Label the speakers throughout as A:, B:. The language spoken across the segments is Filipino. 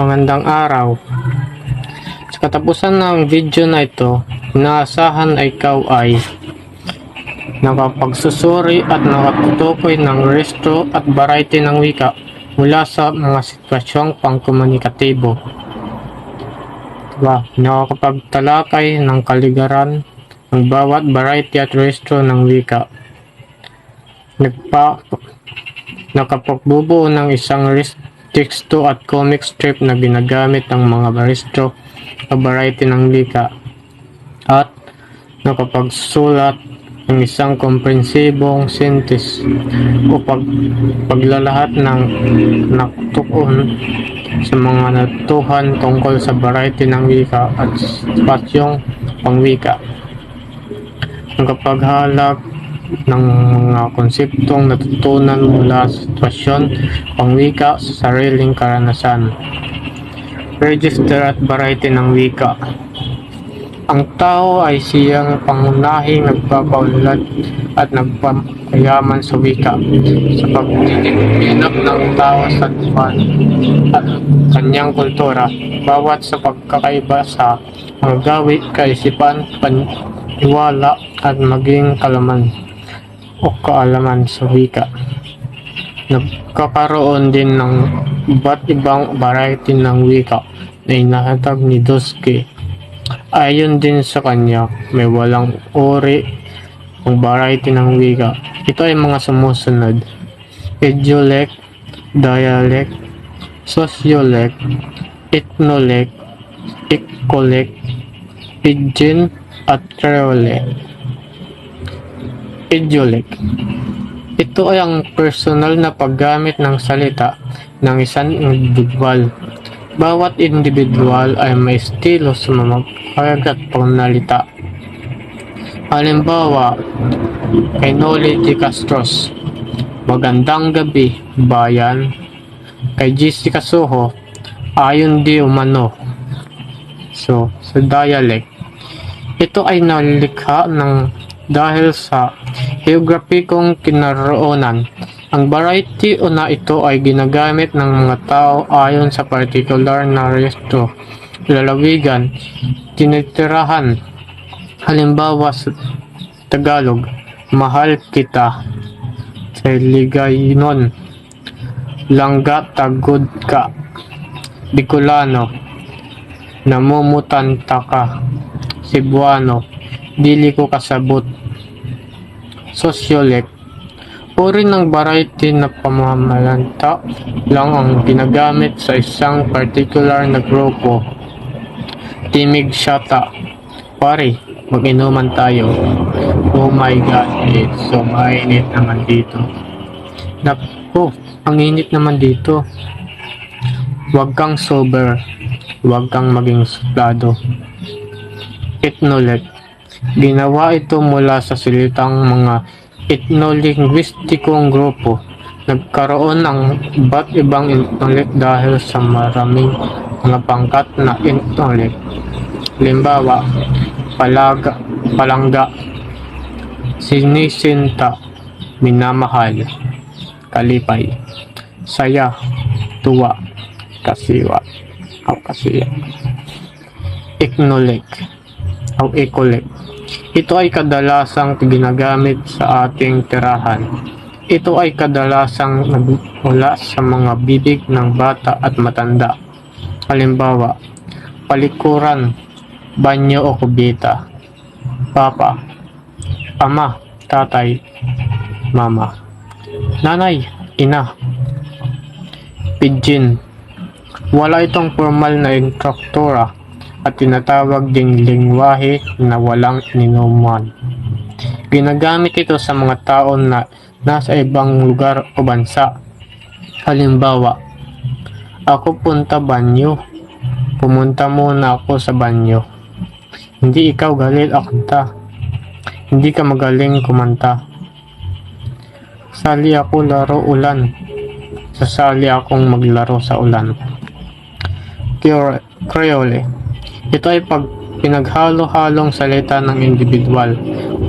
A: Magandang araw. Sa katapusan ng video na ito, inaasahan ay ikaw ay nakapagsusuri at nakatutukoy ng resto at variety ng wika mula sa mga sitwasyong pangkomunikatibo. Diba? Nakakapagtalakay ng kaligaran ng bawat variety at resto ng wika. Nagpa nakapagbubuo ng isang ris- teksto at comic strip na ginagamit ng mga baristro o variety ng lika at nakapagsulat ng isang komprehensibong sintes o pag, paglalahat ng naktukon sa mga natuhan tungkol sa variety ng wika at spasyong pangwika. Ang kapaghalag ng mga konseptong natutunan mula sa sitwasyon, pangwika sa sariling karanasan. Register at variety ng wika. Ang tao ay siyang pangunahing nagpapaunlad at nagpapayaman sa wika sa pagtitinap ng tao sa diwan at kanyang kultura bawat sa pagkakaiba sa mga gawi, kaisipan, paniwala at maging kalaman o kaalaman sa wika. Nagkakaroon din ng iba't ibang variety ng wika na inahatag ni Doske. Ayon din sa kanya, may walang uri ang variety ng wika. Ito ay mga sumusunod. Idiolect, dialect, sociolect, ethnolect, ecolect, pidgin, at treolect. Idiolect. Ito ay ang personal na paggamit ng salita ng isang individual. Bawat individual ay may estilo sa mamapagad at pananalita. Halimbawa, kay Noli de Castros, Magandang gabi, bayan. Kay Jessica Soho, ayon di umano. So, sa dialect, ito ay nalikha ng dahil sa geograpikong kinaroonan. Ang variety o na ito ay ginagamit ng mga tao ayon sa particular na resto, lalawigan, tinitirahan. Halimbawa sa Tagalog, mahal kita. Sa Ligayinon, langga tagod ka. Bicolano, namumutanta ka. Cebuano, dili ko kasabot. Sociolect, uri ng variety na pamamalanta lang ang ginagamit sa isang particular na grupo. Timig Shata, pare, mag-inuman tayo. Oh my God, it's so mainit naman dito. Naku, ang init naman dito. Huwag kang sober. Huwag kang maging suplado. Ethnolect. Ginawa ito mula sa silitang mga etnolinguistikong grupo. Nagkaroon ng iba't ibang ethnolect dahil sa maraming mga pangkat na ethnolect. Limbawa, palaga, palangga, sinisinta, minamahal, kalipay, saya, tuwa, kasiwa, o kasiya. Acknowledge o ecolect. Ito ay kadalasang ginagamit sa ating tirahan. Ito ay kadalasang nagmula sa mga bibig ng bata at matanda. Halimbawa, palikuran, banyo o kubita, papa, ama, tatay, mama, nanay, ina, pidgin. Wala itong formal na instruktura at tinatawag ding lingwahe na walang ninuman. Ginagamit ito sa mga tao na nasa ibang lugar o bansa. Halimbawa, ako punta banyo. Pumunta muna ako sa banyo. Hindi ikaw galit akta. Hindi ka magaling kumanta. Sali ako laro ulan. Sasali akong maglaro sa ulan. Creole. Ito ay pag pinaghalo-halong salita ng individual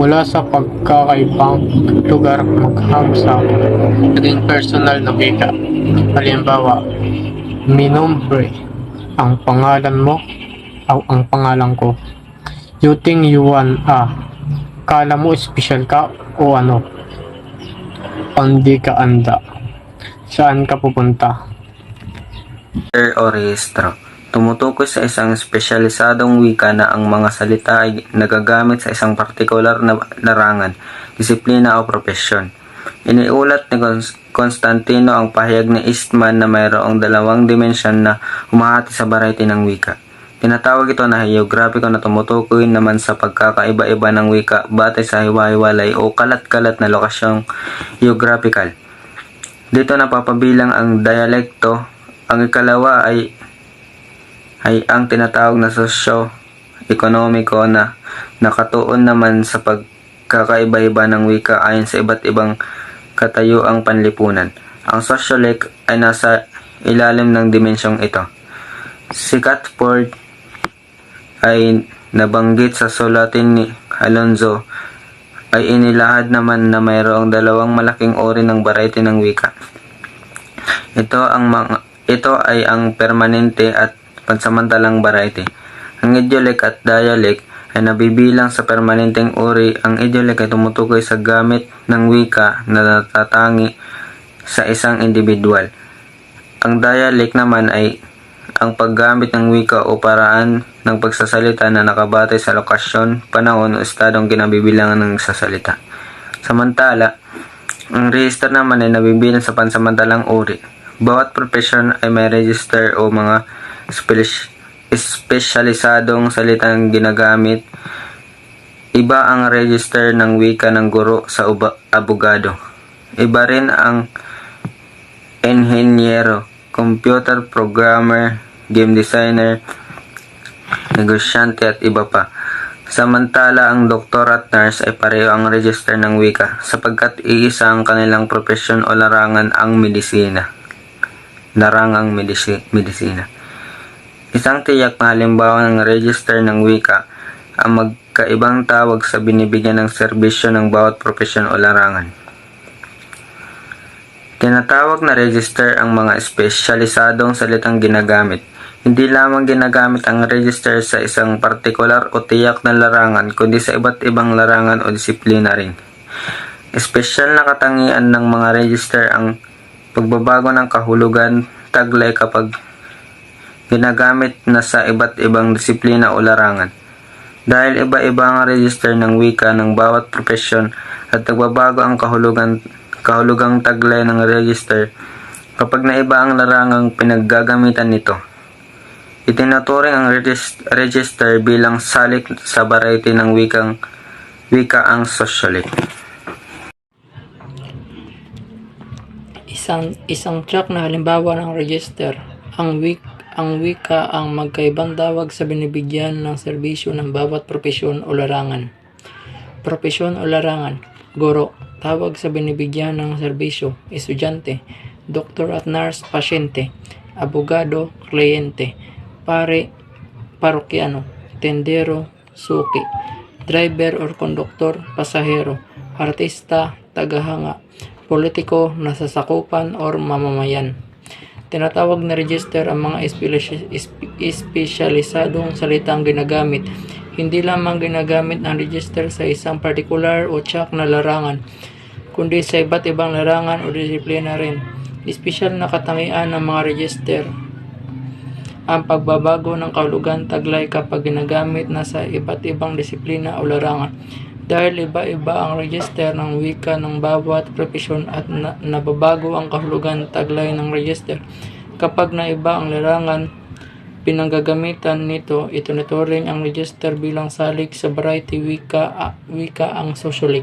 A: mula sa pagkakaibang lugar maghang sa naging personal na wika. Halimbawa, mi nombre, ang pangalan mo o ang pangalan ko. You think you want ah, kala mo special ka o ano? Hindi ka anda. Saan ka pupunta?
B: register o rehistro. Tumutukoy sa isang espesyalisadong wika na ang mga salita ay nagagamit sa isang partikular na larangan, disiplina o propesyon. Iniulat ni Cons- Constantino ang pahayag ni Eastman na mayroong dalawang dimensyon na humahati sa variety ng wika. Tinatawag ito na geographico na tumutukoy naman sa pagkakaiba-iba ng wika batay sa hiwa-hiwalay o kalat-kalat na lokasyong geographical. Dito napapabilang ang dialekto. Ang ikalawa ay ay ang tinatawag na sosyo-ekonomiko na nakatuon naman sa pagkakaiba-iba ng wika ayon sa iba't ibang katayuang panlipunan. Ang sociolek ay nasa ilalim ng dimensyong ito. Si Catford ay nabanggit sa sulatin ni Alonzo ay inilahad naman na mayroong dalawang malaking uri ng variety ng wika. Ito ang mga ito ay ang permanente at pansamantalang variety. Ang idiolek at dialect ay nabibilang sa permanenteng uri. Ang idiolek ay tumutukoy sa gamit ng wika na natatangi sa isang individual. Ang dialect naman ay ang paggamit ng wika o paraan ng pagsasalita na nakabatay sa lokasyon, panahon o estadong kinabibilangan ng sasalita. Samantala, ang register naman ay nabibilang sa pansamantalang uri. Bawat profesyon ay may register o mga espesyalisadong salitang ginagamit. Iba ang register ng wika ng guro sa abogado. Iba rin ang enhinyero, computer programmer, game designer, negosyante at iba pa. Samantala, ang doktor at nurse ay pareho ang register ng wika sapagkat iisa ang kanilang profesyon o larangan ang medisina. Larangang medisi- medisina. Isang tiyak na halimbawa ng register ng wika ang magkaibang tawag sa binibigyan ng serbisyo ng bawat profesyon o larangan. Tinatawag na register ang mga espesyalisadong salitang ginagamit. Hindi lamang ginagamit ang register sa isang partikular o tiyak na larangan, kundi sa iba't ibang larangan o disiplina rin. Espesyal na katangian ng mga register ang pagbabago ng kahulugan taglay kapag ginagamit na sa iba't ibang disiplina o larangan. Dahil iba-iba ang register ng wika ng bawat profesyon at nagbabago ang kahulugan kahulugang taglay ng register kapag naiba ang larangang pinaggagamitan nito. Itinuturing ang regis- register bilang salik sa variety ng wikang wika ang socialic.
C: Isang isang track na halimbawa ng register. Ang wik ang wika ang magkaibang tawag sa binibigyan ng serbisyo ng bawat propesyon o larangan. Propesyon o larangan. Guro, tawag sa binibigyan ng serbisyo. Estudyante, doktor at nurse, pasyente, abogado, kliyente, pare, parokyano, tendero, suki, driver or konduktor, pasahero, artista, tagahanga, politiko, nasasakupan or mamamayan. Tinatawag na register ang mga espesyal- espe- espesyalisadong salitang ginagamit. Hindi lamang ginagamit ang register sa isang particular o tsak na larangan, kundi sa iba't ibang larangan o disiplina rin. Espesyal na katangian ng mga register ang pagbabago ng kahulugan taglay kapag ginagamit na sa iba't ibang disiplina o larangan. Dahil iba-iba ang register ng wika ng bawat profesyon at na- nababago ang kahulugan taglay ng register. Kapag naiba ang larangan, pinanggagamitan nito, itinuturing ang register bilang salik sa variety wika, wika ang socialic.